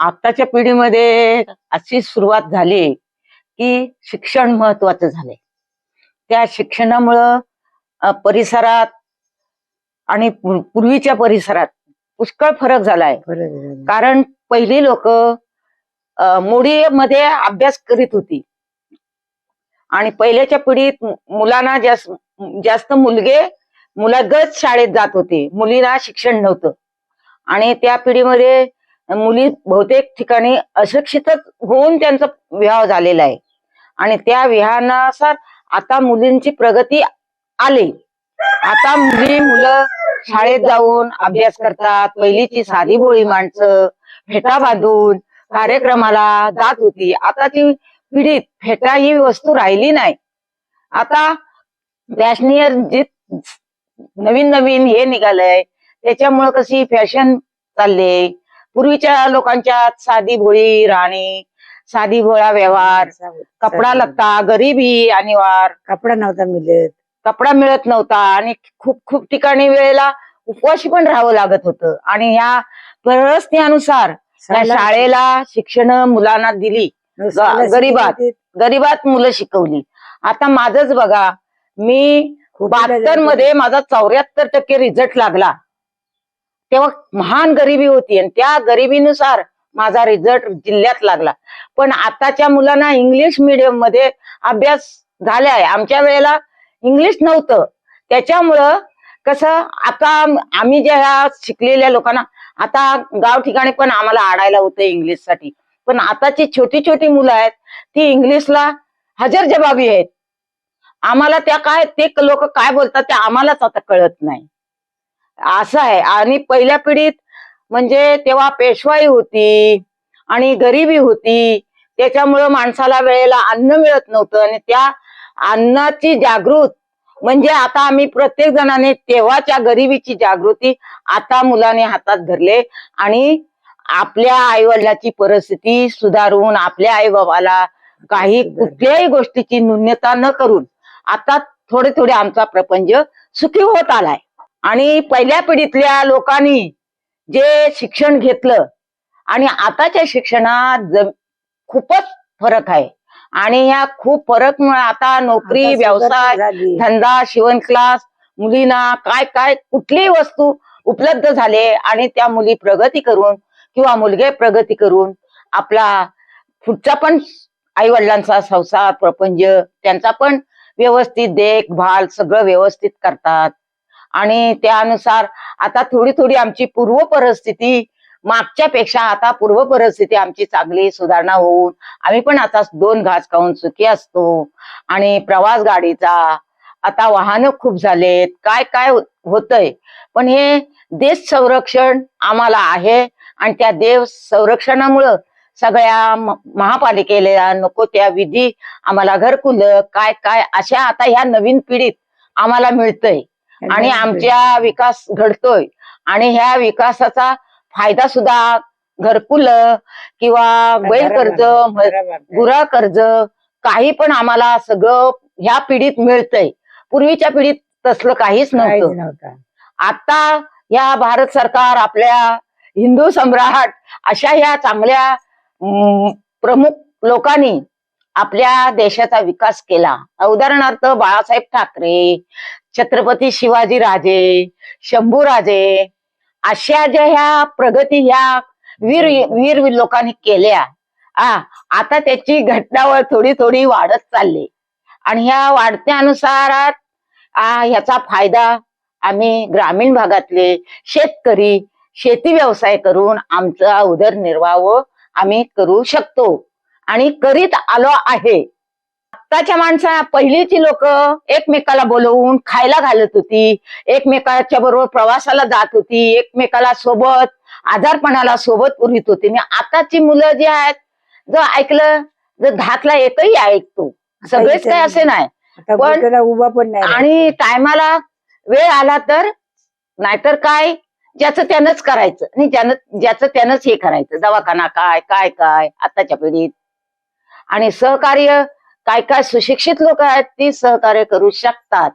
आताच्या पिढीमध्ये अशी सुरुवात झाली की शिक्षण महत्वाचं झालंय. त्या शिक्षणामुळं परिसरात आणि पूर्वीच्या परिसरात पुष्कळ फरक झालाय. कारण पहिली लोक मोडीमध्ये अभ्यास करीत होती. आणि पहिल्याच्या पिढीत मुलांना जास्त जास्त मुलगे मुलगच शाळेत जात होते. मुलींना शिक्षण नव्हतं. आणि त्या पिढीमध्ये मुली बहुतेक ठिकाणी अशिक्षितच होऊन त्यांचा विवाह झालेला आहे. आणि त्या विवाहानुसार आता मुलींची प्रगती आली. आता मुली मुलं शाळेत जाऊन अभ्यास करतात. पहिलीची साधी बोळी माणसं फेटा बांधून कार्यक्रमाला जात होती. आताची पिढीत फेटा ही वस्तू राहिली नाही. आता फॅशनियर जी नवीन नवीन हे निघालंय. त्याच्यामुळं कशी फॅशन चालले? पूर्वीच्या लोकांच्या साधी भोळी राहणे साधी भोळा व्यवहार कपडा लत्ता गरिबी अनिवार. कपडा नव्हता मिळत. कपडा मिळत नव्हता आणि खूप खूप ठिकाणी वेळेला उपवाशी पण राहावं लागत होतं. आणि ह्या परिस्थितीनुसार शाळेला शिक्षण मुलांना दिली. गरीबात. गरीबात मुलं शिकवली. आता माझंच बघा मी बहात्तर. मध्ये माझा चौऱ्याहत्तर टक्के रिझल्ट लागला. तेव्हा महान गरिबी होती आणि त्या गरिबीनुसार माझा रिझल्ट जिल्ह्यात लागला. पण आताच्या मुलांना इंग्लिश मिडियममध्ये अभ्यास झालाय. आमच्या वेळेला इंग्लिश नव्हतं. त्याच्यामुळं कसं आता आम्ही ज्या ह्या शिकलेल्या लोकांना आता गाव ठिकाणी पण आम्हाला आडायला होतं इंग्लिशसाठी. पण आताची छोटी छोटी मुलं आहेत ती इंग्लिशला हजर जबाबी आहेत. आम्हाला त्या काय ते लोक काय बोलतात ते आम्हालाच आता कळत नाही. असं आहे. आणि पहिल्या पिढीत म्हणजे तेव्हा पेशवाई होती आणि गरिबी होती. त्याच्यामुळं माणसाला वेळेला अन्न मिळत नव्हतं आणि त्या अन्नाची जागृत म्हणजे आता आम्ही प्रत्येक जणाने तेव्हाच्या गरिबीची जागृती आता मुलाने हातात धरले आणि आपल्या आईवडिलाची परिस्थिती सुधारून आपल्या आई बाबाला काही कुठल्याही गोष्टीची न्यूनता न करून आता थोडे थोडे आमचा प्रपंच सुखी होत आलाय. आणि पहिल्या पिढीतल्या लोकांनी जे शिक्षण घेतलं आणि आताच्या शिक्षणात खूपच फरक आहे आणि ह्या खूप फरक मुळे आता नोकरी व्यवसाय. धंदा शिवण क्लास मुलींना काय काय कुठलीही वस्तू उपलब्ध झाले आणि त्या मुली प्रगती करून किंवा मुलगे प्रगती करून आपला पुढचा पण आई वडिलांचा संसार प्रपंच त्यांचा पण व्यवस्थित देखभाल सगळं व्यवस्थित करतात आणि त्यानुसार आता थोडी थोडी आमची पूर्व परिस्थिती मागच्या पेक्षा आता पूर्व परिस्थिती आमची चांगली सुधारणा होऊन आम्ही पण आता दोन घास खाऊन सुखी असतो. आणि प्रवास गाडीचा आता वाहनं खूप झालेत काय काय होतंय? पण हे देश संरक्षण आम्हाला आहे आणि त्या देव संरक्षणामुळं सगळ्या म- महापालिकेला नको त्या विधी आम्हाला घरकुल काय काय अशा आता ह्या नवीन पिढीत आम्हाला मिळतंय. आणि आमच्या विकास घडतोय. आणि ह्या विकासाचा फायदा सुद्धा घरकुल किंवा बैल कर्ज गुरा कर्ज काही पण आम्हाला सगळं ह्या पिढीत मिळतंय. पूर्वीच्या पिढीत तसलं काहीच नव्हतं. आता या भारत सरकार आपल्या हिंदू सम्राट अशा ह्या चांगल्या प्रमुख लोकांनी आपल्या देशाचा विकास केला. उदाहरणार्थ बाळासाहेब ठाकरे छत्रपती शिवाजी राजे शंभूराजे अशा ज्या ह्या प्रगती ह्या वीर वीर लोकांनी केल्या. आ आता त्याची घटनावळ थोडी थोडी वाढत चालली. आणि ह्या वाढत्यानुसारात आ, ह्याचा फायदा आम्ही ग्रामीण भागातले शेतकरी शेती व्यवसाय करून आमचा उदरनिर्वाह आम्ही करू शकतो. आणि करीत आलो आहे. आत्ताच्या माणसा पहिलीची लोक एकमेकाला बोलवून खायला घालत होती. एकमेकाच्या बरोबर प्रवासाला जात होती. एकमेकाला सोबत आजारपणाला सोबत पुरवित होती. आणि आताची मुलं जी आहेत जर ऐकलं जर धातला एकही ऐकतो. सगळेच काय असे नाही. आता पण- उभा पण नाही. आणि टायमाला वेळ आला तर नाहीतर काय? ज्याचं त्यानंच करायचं. आणि ज्यानं ज्याचं त्यानंच हे करायचं. दवाखाना काय काय काय? आताच्या पिढीत आणि सहकार्य काय काय सुशिक्षित लोक आहेत ती सहकार्य करू शकतात.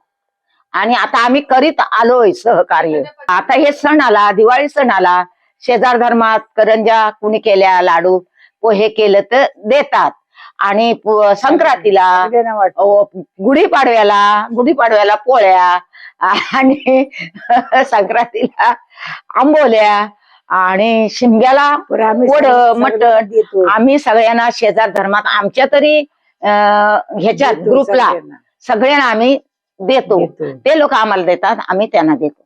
आणि आता आम्ही करीत आलोय सहकार्य. आता हे सण आला दिवाळी सण आला शेजार धर्मात करंजा कुणी केल्या लाडू पोहे केलं तर देतात. आणि संक्रांतीला गुढीपाडव्याला गुढीपाडव्याला पोळ्या आणि संक्रांतीला आंबोल्या आणि शिमग्याला वडं, सगळ्यांना मटण. आम्ही सगळ्यांना शेजार धर्मात आमच्या तरी अं, ह्याच्यात ग्रुपला सगळ्यांना. आम्ही देतो देतो. ते लोक आम्हाला देतात आम्ही त्यांना देतो